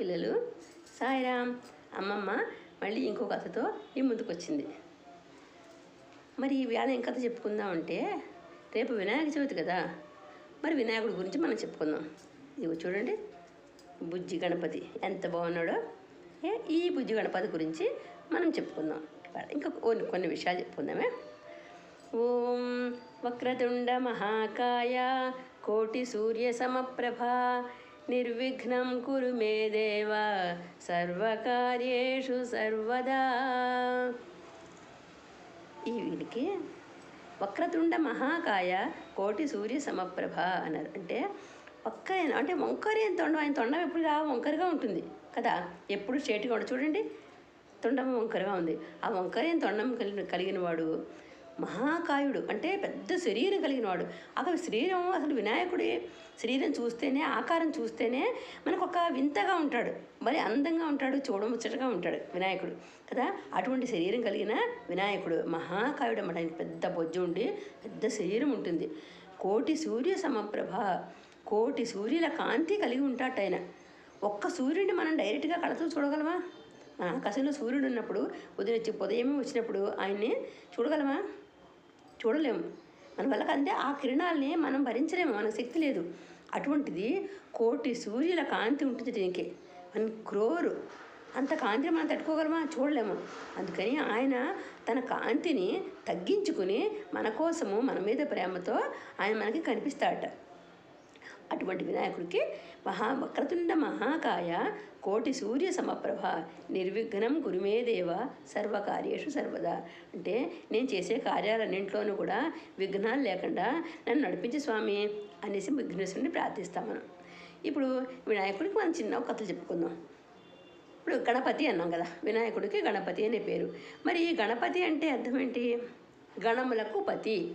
పిల్లలు సాయిరామ్ అమ్మమ్మ మళ్ళీ ఇంకో కథతో ఈ ముందుకు వచ్చింది మరి ఈ వేళ ఏం చెప్పుకుందాం అంటే రేపు వినాయక చవితి కదా మరి వినాయకుడి గురించి మనం చెప్పుకుందాం. ఇదిగో చూడండి బుజ్జి గణపతి ఎంత బాగున్నాడో. ఈ బుజ్జి గణపతి గురించి మనం చెప్పుకుందాం. ఇంకా కొన్ని కొన్ని విషయాలు చెప్పుకుందామే. ఓం వక్రతుండ మహాకాయ కోటి సూర్య సమప్రభ నిర్విఘ్నం కురు మే దేవ సర్వకార్యేషు సర్వదా. ఈ వీడికి వక్రతుండ మహాకాయ కోటి సూర్య సమప్రభ అన్నారు. అంటే వక్కరైన అంటే వంకరైన తొండం ఆయన తొండం ఎప్పుడు రా వంకరగా ఉంటుంది కదా? ఎప్పుడు స్ట్రేట్గా ఉండదు. చూడండి తొండం వంకరగా ఉంది. ఆ వంకరైన తొండం కలిగిన కలిగిన వాడు మహాకాయుడు. అంటే పెద్ద శరీరం కలిగిన వాడు. అసలు శరీరం అసలు వినాయకుడి. శరీరం చూస్తేనే ఆకారం చూస్తేనే మనకు ఒక వింతగా ఉంటాడు. మరి అందంగా ఉంటాడు చూడముచ్చటగా ఉంటాడు వినాయకుడు. కదా? అటువంటి శరీరం కలిగిన వినాయకుడు మహాకాయుడు అన్నమాట. పెద్ద బొజ్జు ఉండి పెద్ద శరీరం ఉంటుంది. కోటి సూర్య సమప్రభ కోటి సూర్యుల కాంతి కలిగి ఉంటాట ఆయన. ఒక్క సూర్యుడిని మనం డైరెక్ట్గా కళతో చూడగలమా? మన ఆకాశంలో సూర్యుడు ఉన్నప్పుడు ఉదయం వచ్చి ఉదయమే వచ్చినప్పుడు ఆయన్ని చూడగలమా? చూడలేము. మన వల్ల అంటే ఆ కిరణాలని మనం భరించలేము. మనకు శక్తి లేదు. అటువంటిది కోటి సూర్యుల కాంతి ఉంటుంది దీనికి. మన క్రోరు అంత కాంతిని మనం తట్టుకోగలమా? చూడలేము. అందుకని ఆయన తన కాంతిని తగ్గించుకుని మన కోసము మన మీద ప్రేమతో ఆయన మనకి కనిపిస్తాడట. అటువంటి వినాయకుడికి మహా వక్రతుండ మహాకాయ కోటి సూర్య సమప్రభ. నిర్విఘ్నం గురుమే దేవ సర్వకార్యేషు సర్వదా. అంటే నేను చేసే కార్యాలన్నింటిలోనూ కూడా విఘ్నాలు లేకుండా నన్ను నడిపించే స్వామి అనేసి విఘ్నేశ్వరుని ప్రార్థిస్తాం మనం. ఇప్పుడు వినాయకుడికి మనం చిన్న కథలు చెప్పుకుందాం. ఇప్పుడు గణపతి అన్నాం కదా వినాయకుడికి గణపతి అనే పేరు. మరి ఈ గణపతి అంటే అర్థం ఏంటి? గణములకు పతి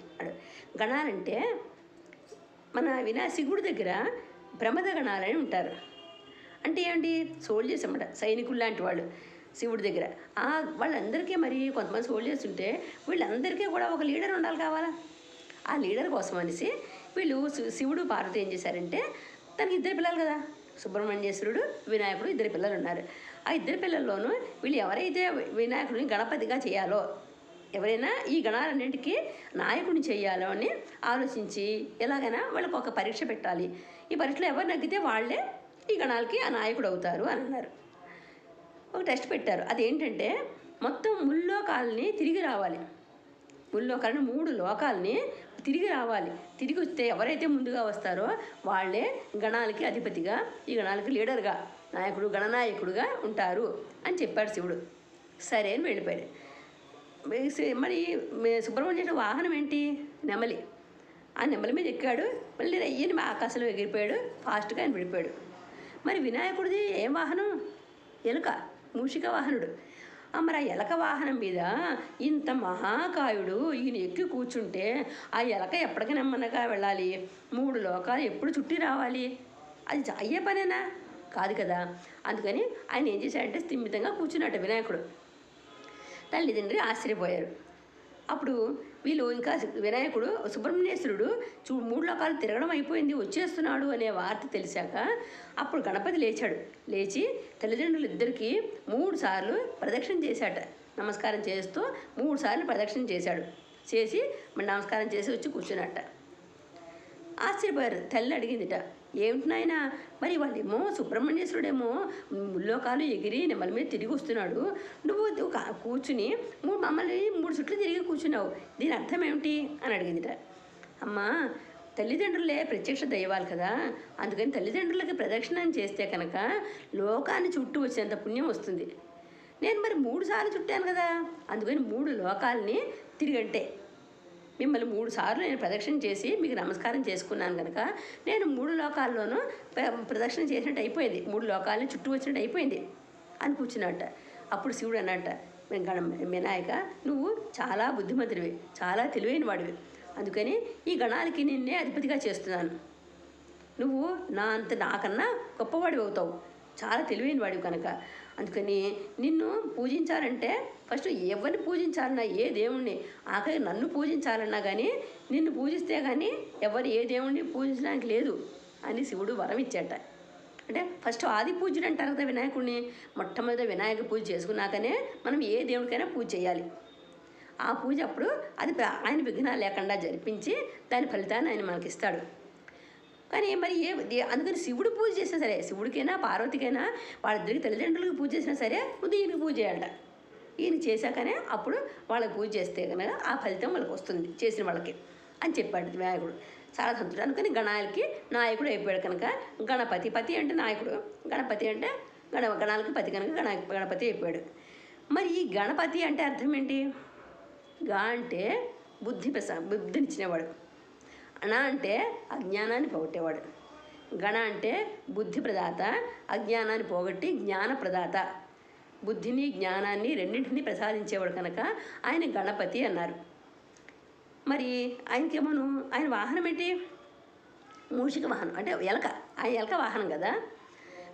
గణాలంటే మన వినాశిగుడి దగ్గర ప్రమద గణాలని ఉంటారు. అంటే ఏంటి? సోల్జర్స్ అన్నమాట సైనికులు లాంటి వాళ్ళు శివుడి దగ్గర. వాళ్ళందరికీ మరి కొంతమంది సోల్జర్స్ ఉంటే వీళ్ళందరికీ కూడా ఒక లీడర్ ఉండాలి కావాలా? ఆ లీడర్ కోసం అనేసి వీళ్ళు శి- శివుడు పార్వతి ఏం చేశారంటే తనకి ఇద్దరు పిల్లలు కదా. సుబ్రహ్మణ్యేశ్వరుడు వినాయకుడు ఇద్దరు పిల్లలు ఉన్నారు. ఆ ఇద్దరు పిల్లల్లోనూ వీళ్ళు ఎవరైతే వినాయకుడిని గణపతిగా చేయాలో ఎవరైనా ఈ గణాలన్నింటికి నాయకుడిని చేయాలో అని ఆలోచించి ఎలాగైనా వాళ్ళకు ఒక పరీక్ష పెట్టాలి. ఈ పరీక్షలో ఎవరు నగ్గితే వాళ్ళే ఈ గణాలకి ఆ నాయకుడు అవుతారు అని అన్నారు. ఒక టెస్ట్ పెట్టారు. అదేంటంటే మొత్తం ముల్లోకాలని తిరిగి రావాలి. ముల్లోకాలని మూడు లోకాలని తిరిగి రావాలి. తిరిగి వస్తే ఎవరైతే ముందుగా వస్తారో వాళ్ళే గణాలకి అధిపతిగా ఈ గణాలకి లీడర్గా నాయకుడు గణనాయకుడుగా ఉంటారు అని చెప్పాడు శివుడు. సరే అని వెళ్ళిపోయాడు. మరి సి- సుబ్రహ్మణ్యుడు వాహనం ఏంటి? నెమలి. ఆ నెమలి మీద ఎక్కాడు. మళ్ళీ రయ్యని ఆకాశంలో ఎగిరిపోయాడు. ఫాస్ట్గా ఆయన విడిపోయాడు. మరి వినాయకుడిది ఏం వాహనం? ఎలుక మూషిక వాహనుడు. ఆ మరి ఆ ఎలక వాహనం మీద ఇంత మహాకాయుడు ఈయన ఎక్కి కూర్చుంటే ఆ ఎలక ఎప్పటికీ నెమ్మదిగా వెళ్ళాలి? మూడు లోకాలు ఎప్పుడు చుట్టి రావాలి? అది అయ్యే పనేనా? కాదు కదా. అందుకని ఆయన ఏం చేశాడంటే స్థిమితంగా కూర్చున్నట్టు వినాయకుడు. తల్లిదండ్రి ఆశ్చర్యపోయారు. అప్పుడు వీళ్ళు ఇంకా వినాయకుడు సుబ్రహ్మణ్యేశ్వరుడు చూ మూడు లోకాలు తిరగడం అయిపోయింది వచ్చేస్తున్నాడు అనే వార్త తెలిసాక అప్పుడు గణపతి లేచాడు. లేచి తల్లిదండ్రులు ఇద్దరికి మూడు సార్లు ప్రదక్షిణ చేశాట. నమస్కారం చేస్తూ మూడు సార్లు ప్రదక్షిణ చేశాడు. చేసి మరి నమస్కారం చేసి వచ్చి కూర్చున్నట్ట. ఆశ్చర్యపోయారు. తల్లి అడిగిందిట ఏమిటి నాయన? మరి వాళ్ళేమో సుబ్రహ్మణ్యేశ్వరుడేమో ముల్లోకాలు ఎగిరి నెమలి మీద తిరిగి వస్తున్నాడు. నువ్వు కూర్చుని మూడు మమ్మల్ని మూడు చుట్లు తిరిగి కూర్చున్నావు. దీని అర్థం ఏమిటి? అని అడిగిందిట. అమ్మా తల్లిదండ్రులే ప్రత్యక్ష దైవాలు కదా. అందుకని తల్లిదండ్రులకి ప్రదక్షిణం చేస్తే కనుక లోకాన్ని చుట్టూ వచ్చేంత పుణ్యం వస్తుంది. నేను మరి మూడు సార్లు చుట్టాను కదా. అందుకని మూడు లోకాలని తిరిగంటే మిమ్మల్ని మూడు సార్లు నేను ప్రదక్షిణ చేసి మీకు నమస్కారం చేసుకున్నాను కనుక నేను మూడు లోకాల్లోనూ ప్ర- ప్రదక్షిణ చేసినట్టు అయిపోయింది. మూడు లోకాలని చుట్టూ వచ్చినట్టు అయిపోయింది అని కూర్చున్నట్ట. అప్పుడు శివుడు అన్నట్ట గణ వినాయక నువ్వు చాలా బుద్ధిమంతుడివి చాలా తెలివైన వాడివి. అందుకని ఈ గణాలకి నిన్నే అధిపతిగా చేస్తున్నాను. నువ్వు నా అంత నాకన్నా గొప్పవాడివి అవుతావు. చాలా తెలివైన వాడివి కనుక అందుకని నిన్ను పూజించాలంటే ఫస్ట్ ఎవరిని పూజించాలన్నా ఏ దేవుణ్ణి ఆఖరి నన్ను పూజించాలన్నా కానీ నిన్ను పూజిస్తే కానీ ఎవరు ఏ దేవుణ్ణి పూజించడానికి లేదు అని శివుడు వరం ఇచ్చాట. అంటే ఫస్ట్ ఆది పూజలు అంటారు కదా వినాయకుడిని మొట్టమొదటి వినాయక పూజ చేసుకున్నాకనే మనం ఏ దేవుడికైనా పూజ చేయాలి. ఆ పూజ అప్పుడు అది ఆయన విఘ్నాలు లేకుండా జరిపించి దాని ఫలితాన్ని ఆయన మనకి ఇస్తాడు కానీ మరి ఏ అందుకని శివుడు పూజ చేసినా సరే శివుడికైనా పార్వతికైనా వాళ్ళిద్దరికి తల్లిదండ్రులకు పూజ చేసినా సరే ముందు పూజ చేయాలట. ఈయన చేశాకనే అప్పుడు వాళ్ళకి పూజ చేస్తే కనుక ఆ ఫలితం వాళ్ళకి వస్తుంది చేసిన వాళ్ళకి అని చెప్పాడు వినాయకుడు చాలా సంతోషం. అందుకని గణాలకి నాయకుడు అయిపోయాడు కనుక గణపతి పతి అంటే నాయకుడు గణపతి అంటే గణ గణాలకి పతి కనుక గణ గణపతి అయిపోయాడు. మరి ఈ గణపతి అంటే అర్థం ఏంటి? గా అంటే బుద్ధి ప్రసా బుద్ధినిచ్చినవాడు. అణ అంటే అజ్ఞానాన్ని పోగొట్టేవాడు. గణ అంటే బుద్ధి ప్రదాత అజ్ఞానాన్ని పోగొట్టి జ్ఞాన ప్రదాత. బుద్ధిని జ్ఞానాన్ని రెండింటినీ ప్రసాదించేవాడు కనుక ఆయన గణపతి అన్నారు. మరి ఆయనకేమోను ఆయన వాహనం ఏంటి? మూషిక వాహనం అంటే ఎలక ఆయన ఎలక వాహనం కదా?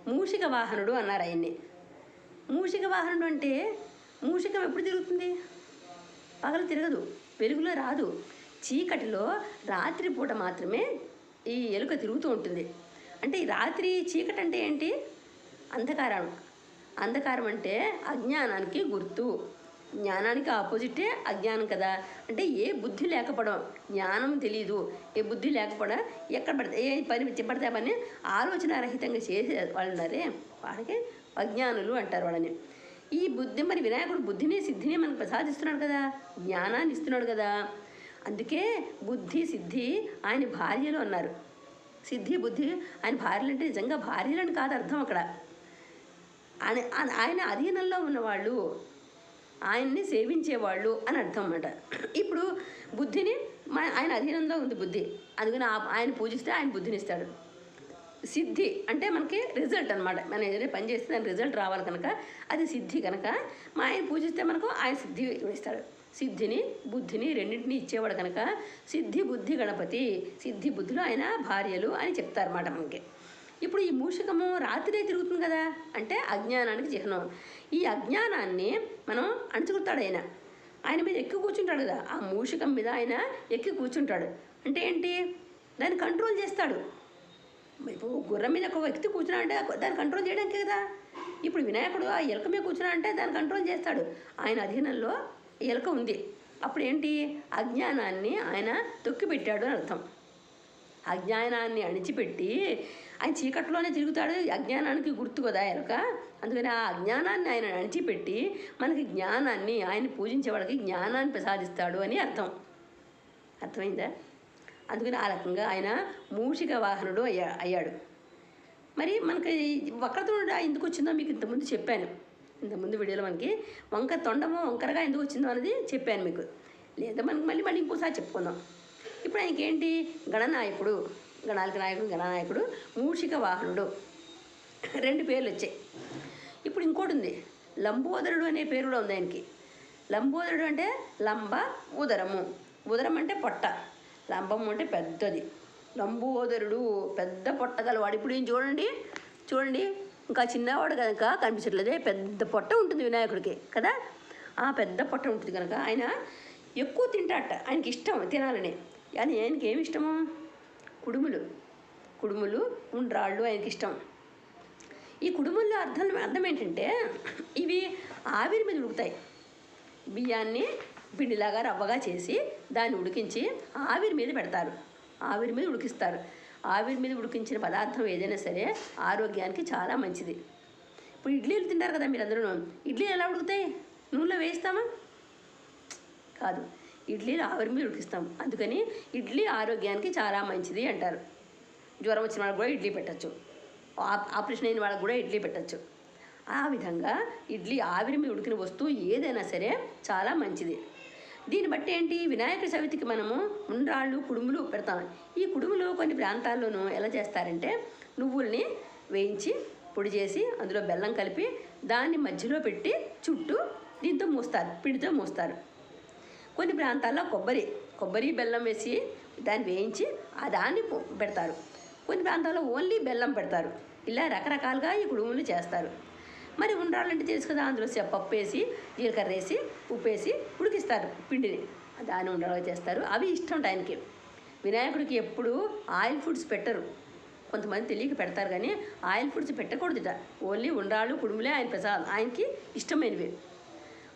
మూషిక వాహనుడు అన్నారు ఆయన్ని. మూషిక వాహనుడు అంటే మూషికం ఎప్పుడు తిరుగుతుంది? పగలు తిరగదు వెలుగులో రాదు. చీకటిలో రాత్రిపూట మాత్రమే ఈ ఎలుక తిరుగుతూ ఉంటుంది. అంటే ఈ రాత్రి చీకటి అంటే ఏంటి? అంధకారం. అంధకారం అంటే అజ్ఞానానికి గుర్తు. జ్ఞానానికి ఆపోజిటే అజ్ఞానం కదా. అంటే ఏ బుద్ధి లేకపోవడం జ్ఞానం తెలియదు ఏ బుద్ధి లేకపోవడం ఎక్కడ పడితే ఏ పని పడితే పని ఆలోచన రహితంగా చేసే వాళ్ళు ఉన్నారే వాళ్ళకి అజ్ఞానులు అంటారు వాళ్ళని. ఈ బుద్ధి మరి వినాయకుడు బుద్ధిని సిద్ధిని మనకు ప్రసాదిస్తున్నాడు కదా. జ్ఞానాన్ని ఇస్తున్నాడు కదా. అందుకే బుద్ధి సిద్ధి ఆయన భార్యలు అన్నారు. సిద్ధి బుద్ధి ఆయన భార్యలు అంటే నిజంగా భార్యలని కాదు అర్థం అక్కడ. ఆయన ఆయన- అధీనంలో ఉన్నవాళ్ళు ఆయన్ని సేవించేవాళ్ళు అని అర్థం అన్నమాట. ఇప్పుడు బుద్ధిని మన ఆయన అధీనంలో ఉంది బుద్ధి. అందుకని ఆ- ఆయన పూజిస్తే ఆయన బుద్ధిని ఇస్తాడు సిద్ధి అంటే మనకి రిజల్ట్ అనమాట మనం ఏదైనా పని చేస్తే దాని రిజల్ట్ రావాలి కనుక అది సిద్ధి కనుక మా ఆయన పూజిస్తే మనకు ఆయన సిద్ధి ఇస్తాడు. సిద్ధిని బుద్ధిని రెండింటిని ఇచ్చేవాడు కనుక సిద్ధి బుద్ధి గణపతి. సిద్ధి బుద్ధులు ఆయన భార్యలు అని చెప్తారన్నమాట మనకి. ఇప్పుడు ఈ మూషికము రాత్రే తిరుగుతుంది కదా? అంటే అజ్ఞానానికి చిహ్నం. ఈ అజ్ఞానాన్ని మనం అణచుకుంటాడు ఆయన. ఆయన మీద ఎక్కి కూర్చుంటాడు కదా? ఆ మూషికం మీద ఆయన ఎక్కి కూర్చుంటాడు. అంటే ఏంటి? దాన్ని కంట్రోల్ చేస్తాడు. ఇప్పుడు గుర్రం మీద ఒక వ్యక్తి కూర్చున్నా అంటే దాన్ని కంట్రోల్ చేయడానికి కదా? ఇప్పుడు వినాయకుడు ఆ ఎలక మీద కూర్చున్నా అంటే దాన్ని కంట్రోల్ చేస్తాడు. ఆయన అధీనంలో ఎలక ఉంది. అప్పుడు ఏంటి అజ్ఞానాన్ని ఆయన తొక్కిపెట్టాడు అని అర్థం. అజ్ఞానాన్ని అణిచిపెట్టి ఆయన చీకట్లోనే తిరుగుతాడు. అజ్ఞానానికి గుర్తు కదా ఎలక? అందుకని ఆ అజ్ఞానాన్ని ఆయన అణిచిపెట్టి మనకి జ్ఞానాన్ని ఆయన పూజించే వాళ్ళకి జ్ఞానాన్ని ప్రసాదిస్తాడు అని అర్థం. అర్థమైందా? అందుకని ఆ రకంగా ఆయన మూషిక వాహనుడు అయ్యా అయ్యాడు. మరి మనకి ఈ వక్రతుండ ఎందుకు వచ్చిందో మీకు ఇంతకుముందు చెప్పాను. ఇంతకుముందు వీడియోలో మనకి వంక తొండము వంకరగా ఎందుకు వచ్చిందో అనేది చెప్పాను మీకు. లేదా మనకి మళ్ళీ మళ్ళీ ఇంకోసారి చెప్పుకుందాం. ఇప్పుడు ఆయనకి ఏంటి గణనాయకుడు గణాలకి నాయకుడు గణనాయకుడు మూషిక వాహనుడు. రెండు పేర్లు వచ్చాయి. ఇప్పుడు ఇంకోటి ఉంది. లంబోదరుడు అనే పేరు కూడా ఉంది ఆయనకి. లంబోదరుడు అంటే లంబ ఉదరము. ఉదరం అంటే పొట్ట. లంబము అంటే పెద్దది. లంబోదరుడు పెద్ద పొట్ట గలవాడు. ఇప్పుడు ఏం చూడండి? చూడండి. ఇంకా చిన్నవాడు కనుక కనిపించట్లేదే పెద్ద పొట్ట ఉంటుంది వినాయకుడికి కదా? ఆ పెద్ద పొట్ట ఉంటుంది కనుక ఆయన ఎక్కువ తింటాట ఆయనకి ఇష్టం తినాలని. కానీ ఆయనకి ఏమి ఇష్టము? కుడుములు. కుడుములు ఉండ్రాళ్ళు ఆయనకి ఇష్టం. ఈ కుడుముల్లో అర్థం అర్థం ఏంటంటే ఇవి ఆవిరి మీద ఉడుకుతాయి. బియ్యాన్ని పిండిలాగా రవ్వగా చేసి దాన్ని ఉడికించి ఆవిరి మీద పెడతారు. ఆవిరి మీద ఉడికిస్తారు. ఆవిరి మీద ఉడికించిన పదార్థం ఏదైనా సరే ఆరోగ్యానికి చాలా మంచిది. ఇప్పుడు ఇడ్లీలు తింటారు కదా మీరు అందరూ ఇడ్లీలు ఎలా ఉడుకుతాయి? నూనెలో వేస్తామా కాదు. ఇడ్లీలు ఆవిరి మీద ఉడికిస్తాం. అందుకని ఇడ్లీ ఆరోగ్యానికి చాలా మంచిది అంటారు. జ్వరం వచ్చిన వాళ్ళకి కూడా ఇడ్లీ పెట్టచ్చు. ఆపరేషన్ అయిన వాళ్ళకి కూడా ఇడ్లీ పెట్టచ్చు. ఆ విధంగా ఇడ్లీ ఆవిరి మీద ఉడికిన వస్తువు ఏదైనా సరే చాలా మంచిది. దీన్ని బట్టి ఏంటి? వినాయక చవితికి మనము ఉండ్రాళ్ళు కుడుములు పెడతాం. ఈ కుడుములు కొన్ని ప్రాంతాల్లోనూ ఎలా చేస్తారంటే నువ్వుల్ని వేయించి పొడి చేసి అందులో బెల్లం కలిపి దాన్ని మధ్యలో పెట్టి చుట్టూ దీంతో మూస్తారు పిండితో మూస్తారు. కొన్ని ప్రాంతాల్లో కొబ్బరి కొబ్బరి బెల్లం వేసి దాన్ని వేయించి ఆ దాన్ని పెడతారు. కొన్ని ప్రాంతాల్లో ఓన్లీ బెల్లం పెడతారు. ఇలా రకరకాలుగా ఈ కుడుములు చేస్తారు. మరి ఉండాలంటే తెలుసు కదా అందులో పప్పు వేసి జీలకర్ర వేసి ఉప్పు వేసి ఉడికిస్తారు పిండిని. దాన్ని ఉండ్రాలు చేస్తారు. అవి ఇష్టం ఆయనకి వినాయకుడికి ఎప్పుడు ఆయిల్ ఫుడ్స్ పెట్టరు. కొంతమంది తెలియక పెడతారు కానీ ఆయిల్ ఫుడ్స్ పెట్టకూడదుట. ఓన్లీ ఉండ్రాళ్ళు కుడుములే ఆయన ప్రసాదం. ఆయనకి ఇష్టమైనవి.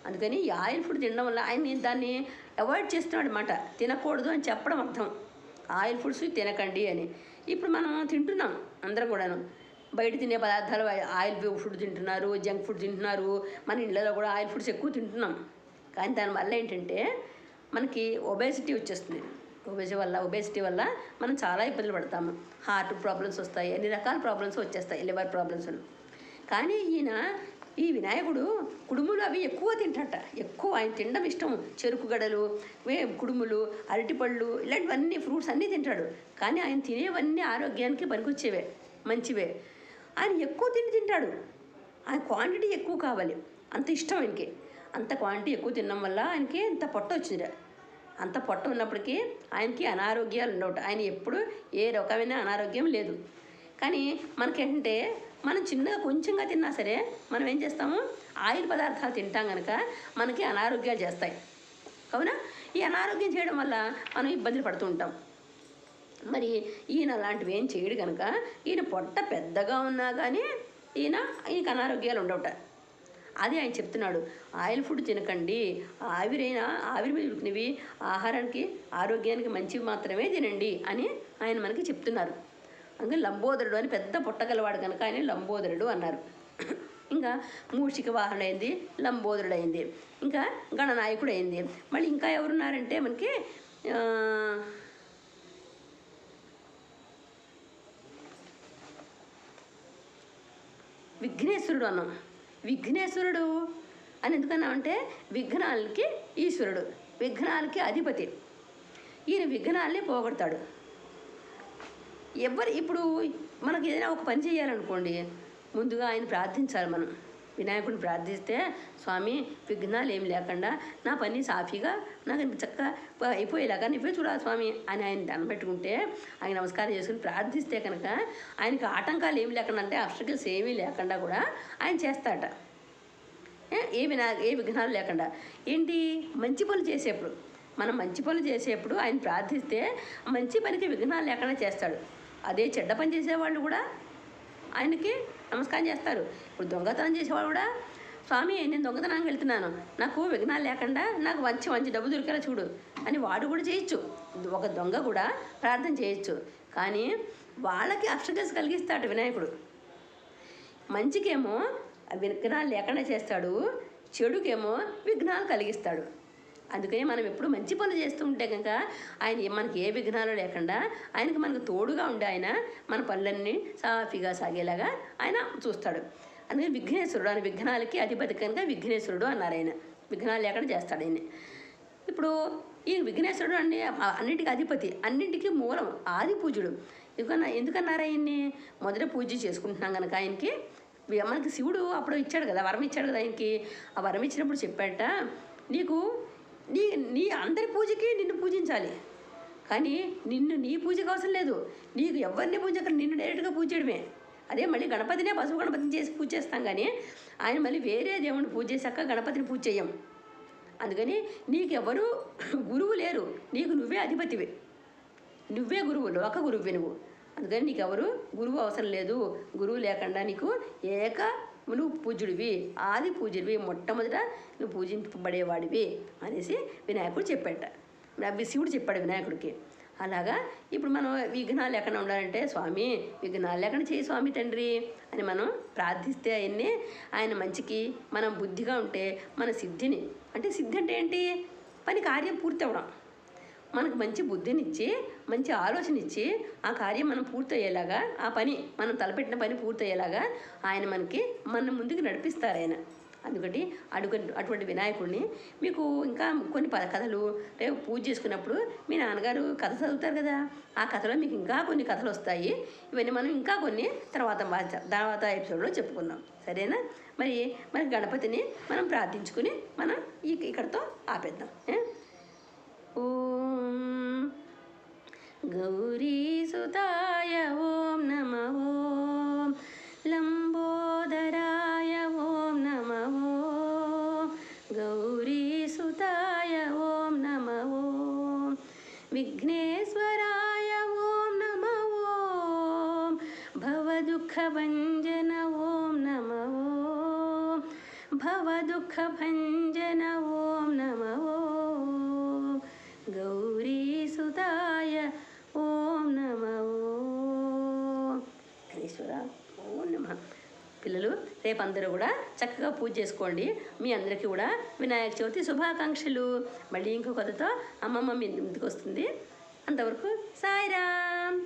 అందుకని ఈ ఆయిల్ ఫుడ్ తినడం వల్ల ఆయన దాన్ని అవాయిడ్ చేస్తున్నాడు అనమాట తినకూడదు అని చెప్పడం అర్థం. ఆయిల్ ఫుడ్స్ తినకండి అని. ఇప్పుడు మనం తింటున్నాం అందరం కూడాను. బయట తినే పదార్థాలు ఆయిల్ ఫుడ్ తింటున్నారు జంక్ ఫుడ్ తింటున్నారు. మన ఇళ్ళలో కూడా ఆయిల్ ఫుడ్స్ ఎక్కువ తింటున్నాం. కానీ దానివల్ల ఏంటంటే మనకి ఒబేసిటీ వచ్చేస్తుంది. ఒబేసిటీ వల్ల ఒబేసిటీ వల్ల మనం చాలా ఇబ్బందులు పడతాము హార్ట్ ప్రాబ్లమ్స్ వస్తాయి అన్ని రకాల ప్రాబ్లమ్స్ వచ్చేస్తాయి లివర్ ప్రాబ్లమ్స్ కానీ ఈయన ఈ వినాయకుడు కుడుములు అవి ఎక్కువ తింటట ఎక్కువ ఆయన తినడం ఇష్టం. చెరుకు గడలు వే కుడుములు అరటిపళ్ళు ఇలాంటివన్నీ ఫ్రూట్స్ అన్నీ తింటాడు. కానీ ఆయన తినేవన్నీ ఆరోగ్యానికి పనికొచ్చేవే మంచివే. ఆయన ఎక్కువ తిండి తింటాడు. ఆయన క్వాంటిటీ ఎక్కువ కావాలి. అంత ఇష్టం ఆయనకి. అంత క్వాంటిటీ ఎక్కువ తినడం వల్ల ఆయనకి ఇంత పొట్ట వచ్చింది అంత పొట్ట ఉన్నప్పటికీ ఆయనకి అనారోగ్యాలు ఉండవు. ఆయన ఎప్పుడు ఏ రకమైన అనారోగ్యం లేదు. కానీ మనకేంటంటే మనం చిన్నగా కొంచెంగా తిన్నా సరే మనం ఏం చేస్తాము? ఆయిల్ పదార్థాలు తింటాం కనుక మనకి అనారోగ్యాలు చేస్తాయి. అవునా? ఈ అనారోగ్యం చేయడం వల్ల మనం ఇబ్బందులు పడుతూ ఉంటాం. మరి ఈయన అలాంటివి ఏం చేయడు కనుక ఈయన పొట్ట పెద్దగా ఉన్నా కానీ ఈయన ఈయనకి అనారోగ్యాలు ఉండవుట. అది ఆయన చెప్తున్నాడు ఆయిల్ ఫుడ్ తినకండి. ఆవిరైన ఆవిరి మీద ఉడికినవి ఆహారానికి ఆరోగ్యానికి మంచివి మాత్రమే తినండి అని ఆయన మనకి చెప్తున్నారు. అందుకే లంబోదరుడు అని పెద్ద పుట్టగలవాడు కనుక ఆయన లంబోదరుడు అన్నారు. ఇంకా మూషిక వాహన అయింది లంబోదరుడు అయింది. ఇంకా గణనాయకుడు అయింది. మళ్ళీ ఇంకా ఎవరున్నారంటే మనకి విఘ్నేశ్వరుడు అన్నాం. విఘ్నేశ్వరుడు అని ఎందుకన్నామంటే విఘ్నాలకి ఈశ్వరుడు విఘ్నాలకి అధిపతి. ఈయన విఘ్నాల్ని పోగొడతాడు. ఎవరు ఇప్పుడు మనకి ఏదైనా ఒక పని చేయాలనుకోండి ముందుగా ఆయన ప్రార్థించాలి మనం. వినాయకుడిని ప్రార్థిస్తే స్వామి విఘ్నాలు ఏమి లేకుండా నా పని సాఫీగా నాకు చక్కగా అయిపోయేలాగా నువ్వే చూడాలి స్వామి అని ఆయన దండం పెట్టుకుంటే ఆయన నమస్కారం చేసుకుని ప్రార్థిస్తే కనుక ఆయనకి ఆటంకాలు ఏమి లేకుండా అంటే అబ్స్టకల్స్ ఏమీ లేకుండా కూడా ఆయన చేస్తాడట. ఏ- ఏ వినా ఏ విఘ్నాలు లేకుండా. ఏంటి? మంచి పనులు చేసేప్పుడు మనం మంచి పనులు చేసేప్పుడు ఆయన ప్రార్థిస్తే మంచి పనికి విఘ్నాలు లేకుండా చేస్తాడు. అదే చెడ్డ పని చేసేవాళ్ళు కూడా ఆయనకి నమస్కారం చేస్తారు. ఇప్పుడు దొంగతనం చేసేవాడు కూడా స్వామి నేను దొంగతనానికి వెళ్తున్నాను. నాకు విఘ్నాలు లేకుండా నాకు మంచి మంచి డబ్బు దొరికేలా చూడు అని వాడు కూడా చేయొచ్చు. ఒక దొంగ కూడా ప్రార్థన చేయొచ్చు. కానీ వాళ్ళకి అక్షగస్ కలిగిస్తాడు వినాయకుడు. మంచికేమో విఘ్నాలు లేకుండా చేస్తాడు చెడుకేమో విఘ్నాలు కలిగిస్తాడు. అందుకని మనం ఎప్పుడు మంచి పనులు చేస్తూ ఉంటే కనుక ఆయన మనకి ఏ విఘ్నాలు లేకుండా ఆయనకి మనకు తోడుగా ఉండి ఆయన మన పనులన్నీ సాఫీగా సాగేలాగా ఆయన చూస్తాడు. అందుకని విఘ్నేశ్వరుడు ఆయన విఘ్నాలకి అధిపతి కనుక విఘ్నేశ్వరుడు అన్నారు ఆయన. విఘ్నాలు లేకుండా చేస్తాడు ఆయన ఇప్పుడు ఈ విఘ్నేశ్వరుడు అన్ని అన్నిటికీ అధిపతి అన్నింటికీ మూలం ఆది పూజుడు ఎందుకన్నా ఎందుకన్నారు ఆయన్ని? మొదట పూజ చేసుకుంటున్నాం కనుక ఆయనకి. మనకి శివుడు అప్పుడు ఇచ్చాడు కదా వరం ఇచ్చాడు కదా ఆయనకి. ఆ వరం ఇచ్చినప్పుడు చెప్పాట నీకు నీ నీ అందరి పూజకి నిన్ను పూజించాలి. కానీ నిన్ను నీ పూజకు అవసరం లేదు. నీకు ఎవరిని పూజ నిన్ను డైరెక్ట్గా పూజ చేయడమే అదే మళ్ళీ గణపతినే పశువు గణపతిని చేసి పూజ చేస్తాం కానీ ఆయన మళ్ళీ వేరే దేవుని పూజ చేశాక గణపతిని పూజ చేయం. అందుకని నీకెవరు గురువు లేరు. నీకు నువ్వే అధిపతివి. నువ్వే గురువు లోక గురువు నువ్వు. అందుకని నీకెవరు గురువు అవసరం లేదు. గురువు లేకుండా నీకు ఏక నువ్వు పూజ్యుడివి ఆది పూజ్యుడివి మొట్టమొదట నువ్వు పూజింపబడేవాడివి అనేసి వినాయకుడు చెప్పాట అవి శివుడు చెప్పాడు వినాయకుడికి. అలాగా ఇప్పుడు మనం విఘ్నాలు లేకుండా ఉండాలంటే స్వామి విఘ్నాలు లేకుండా చేయి స్వామి తండ్రి అని మనం ప్రార్థిస్తే ఆయన్ని ఆయన మంచికి మనం బుద్ధిగా ఉంటే మన సిద్ధిని. అంటే సిద్ధి అంటే ఏంటి? పని కార్యం పూర్తి అవ్వడం మనకు మంచి బుద్ధినిచ్చి మంచి ఆలోచన ఇచ్చి ఆ కార్యం మనం పూర్తయ్యేలాగా ఆ పని మనం తలపెట్టిన పని పూర్తయ్యేలాగా ఆయన మనకి మన ముందుకు నడిపిస్తారు ఆయన. అందుకని అడుగు అటువంటి వినాయకుడిని మీకు ఇంకా కొన్ని పద కథలు రేపు పూజ చేసుకున్నప్పుడు మీ నాన్నగారు కథ చదువుతారు కదా ఆ కథలో మీకు ఇంకా కొన్ని కథలు వస్తాయి. ఇవన్నీ మనం ఇంకా కొన్ని తర్వాత తర్వాత ఎపిసోడ్లో చెప్పుకుందాం. సరేనా? మరి మరి గణపతిని మనం ప్రార్థించుకుని మనం ఈ ఇక్కడతో ఆపేద్దాం. ఓ गौरीसुताय ॐ नम ॐ लम्बोदराय ॐ नम ॐ गौरीसुताय ॐ नम ॐ विघ्नेश्वराय ॐ नम ॐ भवदुःखभञ्जन ॐ नम ॐ भवदुःखभञ्जन ॐ नम ॐ పిల్లలు రేపు అందరూ కూడా చక్కగా పూజ చేసుకోండి. మీ అందరికీ కూడా వినాయక చవితి శుభాకాంక్షలు. మళ్ళీ ఇంకో కథతో అమ్మమ్మ మీ ముందుకు వస్తుంది అంతవరకు సాయిరామ్.